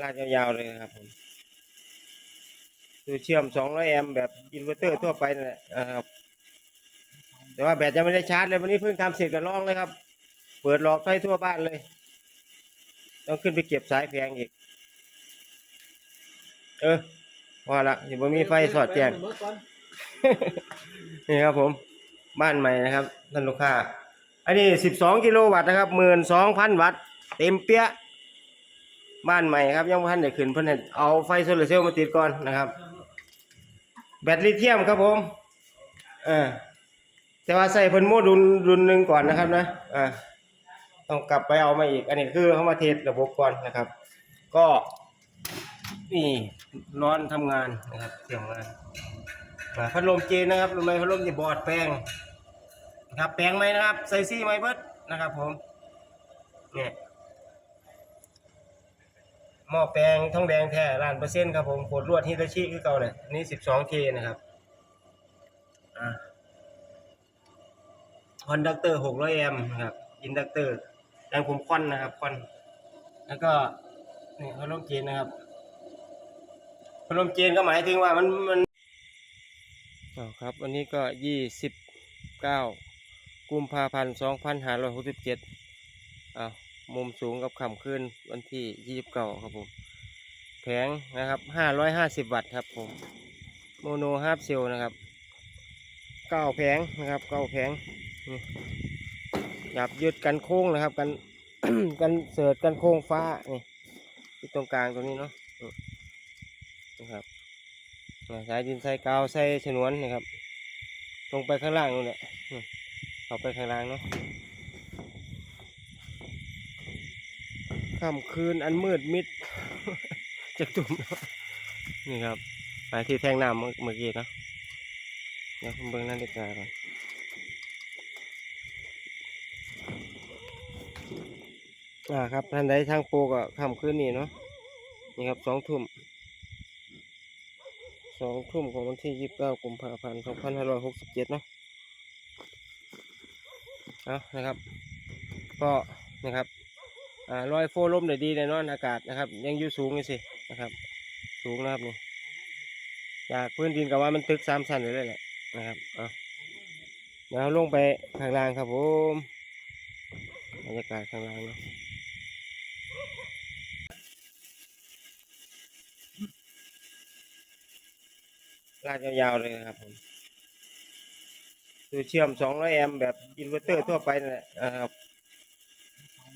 ลากยาวๆเลยครับผมคือเชื่อม 200 แอมป์แบบอินเวอร์เตอร์ทั่วไปนั่นแหละครับ แต่ว่าแบตยังไม่ได้ชาร์จเลยวันนี้เพิ่งทำเสร็จก็ลองเลยครับ เปิดหลอกไฟทั่วบ้านเลย ต้องขึ้นไปเก็บสายแผงอีก เออพอละอย่าบ่มีไฟสอดแจ้งนี่ครับผม บ้านใหม่นะครับท่านลูกค้า อันนี้ 12 กิโลวัตต์นะครับ 12,000 วัตต์ เต็มเปี้ยะ บ้านใหม่ครับยังบ่ทันได้ขึ้นเพิ่นให้เอาไฟโซลาร์เซลล์มาติดก่อนนะครับ แบตลิเธียมครับผมเออแต่ว่าใส่เพิ่นโมดูลรุนหนึ่งก่อนนะครับนะอ่าต้องกลับไปเอามาอีก อันนี้คือเขามาเทสระบบก่อนนะครับ ก็นี่ร้อนทำงานนะครับเสียงงานพัดลมเจนนะครับลมไม้พัดลมจะบอดแปลงนะครับแปลงไหมนะครับใส่ซี่ไหมเบิดนะครับผมเนี่ย หม้อแปลงทองแดงแท้ล้านเปอร์เซ็นต์ครับผมโคตรลวดฮิตาชิคือเก่าเนี่ยอันนี่สิบสองเคนะครับอ่าคอนดักเตอร์หกร้อยแอมนะครับอินดักเตอร์แรงผมควันนะครับควันแล้วก็นี่พัดลมเจนนะครับพัดลมเจนก็หมายถึงว่ามันมันอ้าวครับ วันนี้ก็ยี่สิบเก้ากุมภาพันธ์สองพันห้าร้อยหกสิบเจ็ดอ้าว มุมสูงกับข่ำขึ้นวันที่ยี่สิบเก้าครับผม แผงนะครับห้าร้อยห้าสิบวัตต์ครับผมโมโนฮาร์ปเซลนะครับเก้าแผงนะครับเก้าแผงหยับยึดกันโค้งนะครับ กันกันเสิร์ตกันโค้งฟ้านี่ที่ตรงกลางตรงนี้เนาะนะครับสายดินใส่กาวใส่ฉนวนนะครับลงไปข้างล่างนู่นแหละเข้าไปข้างล่างเนาะ ค่ำคืนอันมืดมิดจะตุ่มเนาะนี่ครับไปที่แท่งน้ำเมื่อกี้นะเดี๋ยวผมเบิ่งนาฬิกาก่อนอ่าครับท่านใดทางโปก็ค่ำคืนนี้เนาะนี่ครับสองทุ่มสองทุ่มของวันที่ยี่สิบเก้ากุมภาพันธ์สองพันห้าร้อยหกสิบเจ็ดเนาะเอานะครับ ก็นะครับ อ่ารอยโฟลมได้ดีแน่นอนอากาศนะครับ ยังอยู่สูงนี่สินะครับ สูงนะครับนี่จากพื้นดินกับว่ามันตึกสามชั้นเลยแหละนะครับเอาเดี๋ยวเราลงไปข้างล่างครับผมบรรยากาศข้างล่างเนาะลากยาวๆเลยนะครับผมคือเชื่อม200แอมป์แบบอินเวอร์เตอร์ทั่วไปนั่นแหละนะครับ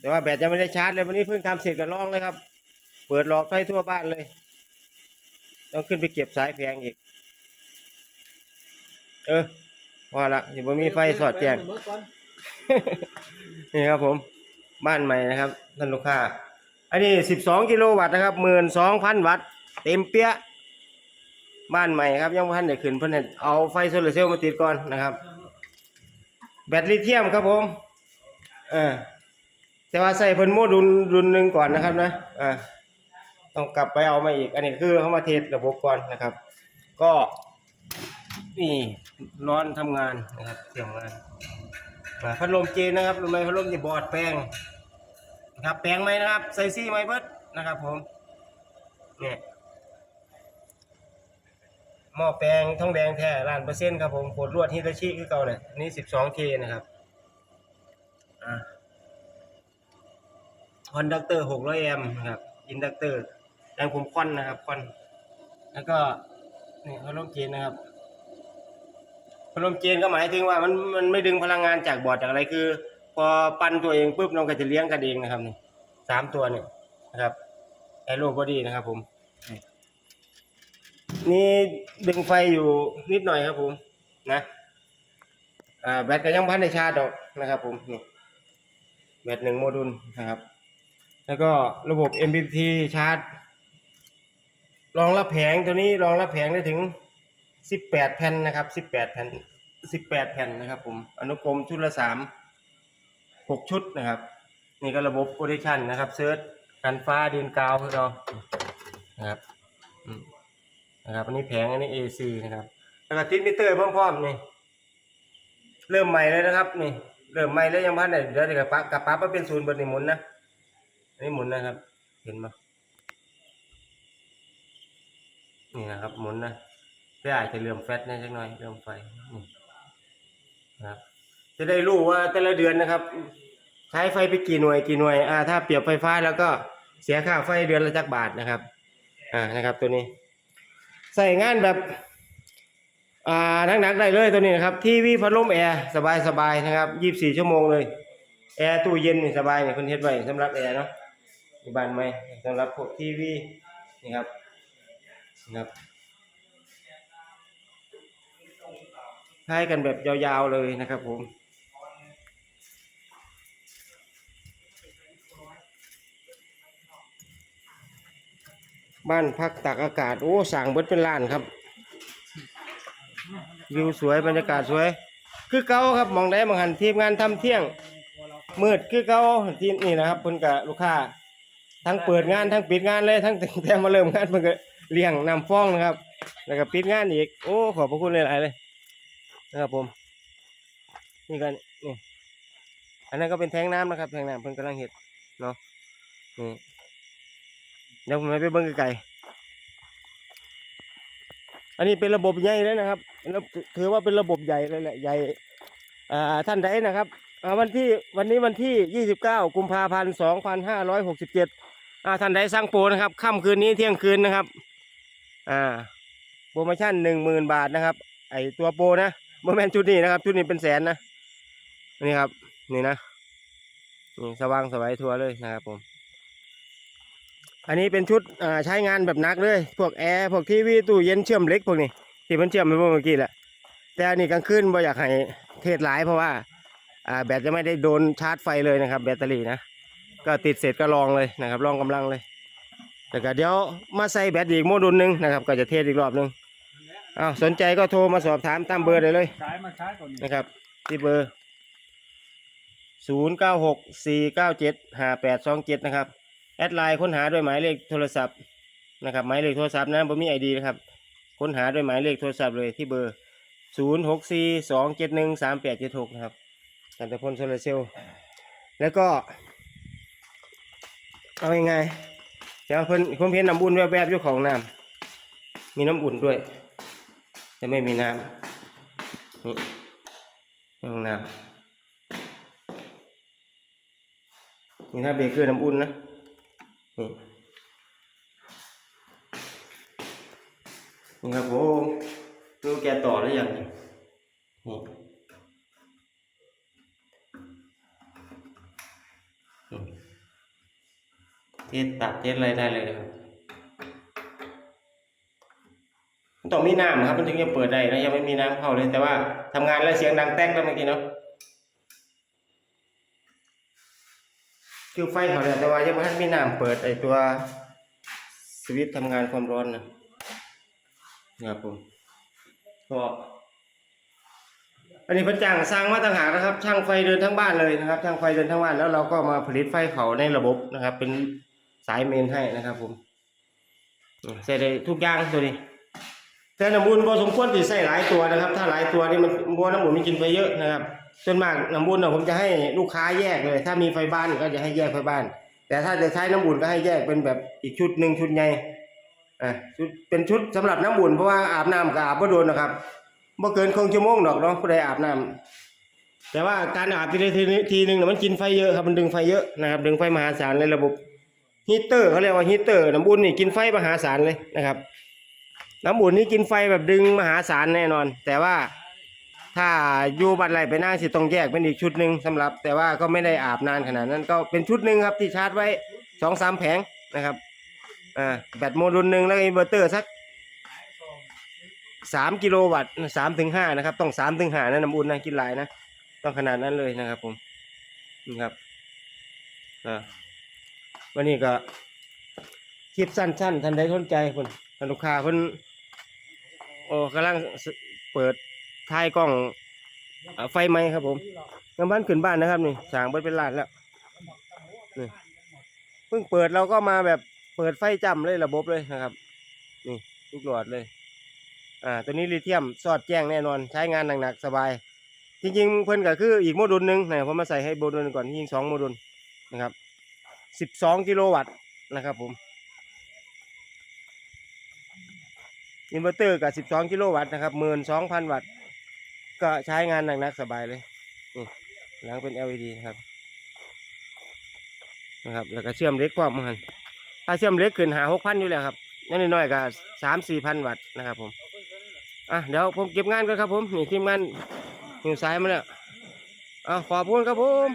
แต่ว่าแบตยังไม่ได้ชาร์จเลยวันนี้เพิ่งทำเสร็จก็ลองเลยครับ เปิดหลอกไฟทั่วบ้านเลย ต้องขึ้นไปเก็บสายแผงอีก เออพอละอย่าบ่มีไฟสอดแจ้งนี่ครับผม บ้านใหม่นะครับท่านลูกค้า อันนี้12กิโลวัตต์นะครับ12,000วัตต์เต็มเปี้ยะบ้านใหม่ครับยังบ่ทันได้ขึ้นเพิ่นเอาไฟโซลาร์เซลล์มาติดก่อนนะครับ แบตลิเธียมครับผม เออ แต่ว่าใส่เพิ่นโมดูลรุ่นหนึ่งก่อนนะครับนะอ่าต้องกลับไปเอามาอีก อันนี้คือเขามาเทสระบบก่อนนะครับ ก็นี่ร้อนทำงานนะครับเสียงงานพัดลมเจนนะครับลมไม้พัดลมจะบอดแปลงนะครับแปลงไหมนะครับใส่ซี่ไหมเบิดนะครับ ผมเนี่ยหม้อแปลงทองแดงแท้ล้านเปอร์เซ็นต์ครับผมโคตรลวดฮิตาชิคือเก่าเนี่ยอันนี่สิบสองเคนะครับอ่า คอนดักเตอร์หกร้อยแอมป์นะครับอินดักเตอร์แรงผมควันนะครับควันแล้วก็นี่พัดลมเจนนะครับพัดลมเจนก็หมายถึงว่ามันมันไม่ดึงพลังงานจากบอร์ดจากอะไรคือ พอปั้นตัวเองปุ๊บน้องก็จะเลี้ยงกันเองนะครับนี่สามตัวเนี่ยนะครับแอโรบอดี้นะครับ ผม นี่ดึงไฟอยู่นิดหน่อยครับ ผม นะแบตก็ยังพันในชาร์จดอกนะครับ ผมนี่แบตหนึ่งโมดูลนะครับ แล้วก็ระบบ mpt ชาร์จรองรับแผงตัวนี้รองรับแผงได้ถึง 18 แผ่นนะครับ 18 แผ่น 18 แผ่นนะครับผม อนุกรมชุดละ 3 6 ชุดนะครับ นี่ก็ระบบโปรดักชันนะครับเซิร์ชกันฟ้าดินกาวคือเรานะครับอืมนะครับ อันนี้แผงอันนี้ AC นะครับ แล้วก็ติดมิเตอร์พร้อมๆนี่ เริ่มใหม่เลยนะครับ นี่ เริ่มใหม่แล้วยังพันเนี่ยเดี๋ยวเดี๋ยวกับปั๊บกับปั๊บมาเป็นศูนย์เบอร์นี่หมุนนะ อันนี้หมุนนะครับ เห็นไหมนี่นะครับ หมุนนะเพื่ออาจจะเลื่อมแฟตนิดจักหน่อยเลื่อมไฟนี่นะครับจะได้รู้ว่าแต่ละเดือนนะครับ ใช้ไฟไปกี่หน่วยกี่หน่วยอ่าถ้าเปรียบไฟฟ้าแล้วก็เสียค่าไฟเดือนละจักบาทนะครับ อ่านะครับ ตัวนี้ ใส่งานแบบอ่าหนักๆได้เลยตัวนี้นะครับ ทีวีพัดลมแอร์สบายๆนะครับยี่สิบสี่ชั่วโมงเลย แอร์ตู้เย็นนี่สบายเนี่ยคนเฮ็ดไว้สำหรับแอร์เนาะ บ้านไหมสำหรับพวกทีวีนี่ครับนะครับใช้กันแบบยาวๆเลยนะครับผมบ้านพักตากอากาศ โอ้สั่งเบิดเป็นล้านครับวิวสวยบรรยากาศสวย คือเก่าครับมองได้มองหันทีมงานทำเที่ยงมืดคือเก่าทีมนี่นะครับเพิ่นกับลูกค้า ทั้งเปิดงานทั้งปิดงานเลยทั้งแต่มาเริ่มงานเพิ่นก็เลี้ยงนำฟ้องนะครับ แล้วก็ปิดงานอีกโอ้ขอบพระคุณหลายๆเลยนะครับผมนี่กันนี่อันนั้นก็เป็นแทงน้ำนะครับ แทงน้ำเพิ่นกำลังเห็ดเนาะนี่เดี๋ยวผมไปเบิ่งไกลอันนี้เป็นระบบใหญ่เลยนะครับแล้วถือว่าเป็นระบบใหญ่เลยแหละใหญ่อ่าท่านใดนะครับวันที่วันนี้วันที่ 29 กุมภาพันธ์ 2567อ่า ท่านใดสร้างโปรนะครับค่ำคืนนี้เที่ยงคืนนะครับ อ่าโปรโมชั่น10,000บาทนะครับ ไอตัวโปรนะโมแมนชุดนี้นะครับ ชุดนี้เป็นแสนนะนี่ครับ นี่นะนี่สว่างสวยทัวร์เลยนะครับผม อันนี้เป็นชุดอ่าใช้งานแบบหนักเลย พวกแอร์พวกทีวีตู้เย็นเชื่อมเล็กพวกนี้ที่มันเชื่อมไปเมื่อกี้แหละแต่อันนี้กลางคืนบ่อยากให้เทศหลายเพราะว่าอ่าแบตจะไม่ได้โดนชาร์จไฟเลยนะครับ แบตเตอรี่นะ ก็ติดเสร็จก็ลองเลยนะครับลองกำลังเลยแต่ก็เดี๋ยวมาใส่แบตอีกโมดูลหนึงนะครับ ก็จะเทสอีกรอบหนึงอ้าวสนใจก็โทรมาสอบถามตามเบอร์ได้เลยใช้มาใช้ก่อนนะครับที่เบอร์ 0 9 6 4 9 7 5 8 2 7 นะครับ แอดไลน์ค้นหาด้วยหมายเลขโทรศัพท์นะครับหมายเลขโทรศัพท์นะผมมีไอดีนะครับ ค้นหาด้วยหมายเลขโทรศัพท์เลยที่เบอร์ 0 6 4 2 7 1 3 8 7 6 นะครับกันตะพลโซลาร์เซลล์แล้วก็ เอายังไงเดี๋ยวเพิ่นผมเห็นน้ำอุ่นแวบๆอยู่ของน้ำมีน้ำอุ่นด้วย แต่ไม่มีน้ำนี่ห้องน้ำนี่ถ้าเบเกอร์น้ำอุ่นนะนี่นี่ครับผมดูแกต่อหรือยังนี่ เทสตัดเทสอะไรได้เลยนะครับต้องมีน้ำนะครับ มันถึงจะเปิดได้นะยังไม่มีน้ำเข้าเลย แต่ว่าทำงานแล้วเสียงดังแตกแล้วเมื่อกี้เนาะคือไฟเขาเนี่ยแต่ว่ายังไม่ทันมีน้ำเปิดไอตัวสวิตช์ทำงานความร้อนนะนะครับผมก็อันนี้พระจ้างสร้างมาต่างหากนะครับช่างไฟเดินทั้งบ้านเลยนะครับช่างไฟเดินทั้งบ้านแล้วเราก็มาผลิตไฟเขาในระบบนะครับ เป็น สายเมนให้นะครับผมอืมใส่ได้ทุกอย่างตัวนี้แต่น้ำมูลพอสมควรที่ใส่หลายตัวนะครับ ถ้าหลายตัวนี่มันบัวน้ำมูลมันกินไปเยอะนะครับส่วนมากน้ำมูลเนี่ยผมจะให้ลูกค้าแยกเลย ถ้ามีไฟบ้านก็จะให้แยกไฟบ้าน แต่ถ้าจะใช้น้ำบุญก็ให้แยกเป็นแบบอีกชุดหนึ่งชุดใหญ่อะชุดเป็นชุดสำหรับน้ำบุญเพราะว่าอาบน้ำกับอาบบ่โดนนะครับบ่เกินครึ่งชั่วโมงดอกเนาะผู้ใดอาบน้ำแต่ว่าการอาบทีละทีนึงทีนึงเนี่ยมันกินไฟเยอะครับมันดึงไฟเยอะนะครับดึงไฟมหาศาลในระบบ ฮีเตอร์เขาเรียกว่าฮีเตอร์น้ำบุญนี่กินไฟมหาศาลเลยนะครับ น้ำอุ่นนี่กินไฟแบบดึงมหาศาลแน่นอน แต่ว่าถ้าอยู่บัดไรไปหน้าสิต้องแยกเป็นอีกชุดหนึ่งสำหรับ แต่ว่าก็ไม่ได้อาบนานขนาดนั้นก็เป็นชุดหนึ่งครับที่ชาร์จไว้สองสามแผงนะครับอ่าแบตโมดูลหนึ่งแล้วอินเวอร์เตอร์สักสามกิโลวัตต์สามถึงห้านะครับ ต้องสามถึงห้านะน้ำอุ่นนะกินหลายนะ ต้องขนาดนั้นเลยนะครับผมนี่ครับอ่า วันนี้ก็คลิปสั้นๆท่านใดสนใจคนท่านลูกค้าเพิ่นโอ้กำลังเปิดท้ายกล้องไฟไหมครับผมกำบ้านขึ้นบ้านนะครับนี่สางเบิดเป็นล้านแล้วนี่เพิ่งเปิดเราก็มาแบบเปิดไฟจำเลยระบบเลยนะครับ นี่ลูกหลอดเลย อ่า ตัวนี้ลิเธียมสอดแจ้งแน่นอนใช้งานหนักๆสบาย จริงๆ เพิ่นก็คืออีกโมดูลหนึ่งนะผมมาใส่ให้โมดูลหนึ่งก่อนยิงสองโมดูลนะครับ สิบสองกิโลวัตต์นะครับผมอินเวอร์เตอร์กับ 12 กิโลวัตต์นะครับ12,000 วัตต์ ก็ใช้งานหนักๆสบายเลยนี่หลังเป็น LED นะครับนะครับ แล้วก็เชื่อมเล็กความันถ้าเชื่อมเล็กขึ้นหา6,000 อยู่แล้วครับนั่นน้อยๆก็3-4,000วัตต์นะครับผมอะเดี๋ยวผมเก็บงานก่อนครับผมนี่ทีมงานหิวสายมาแล้วอะขอบคุณครับผม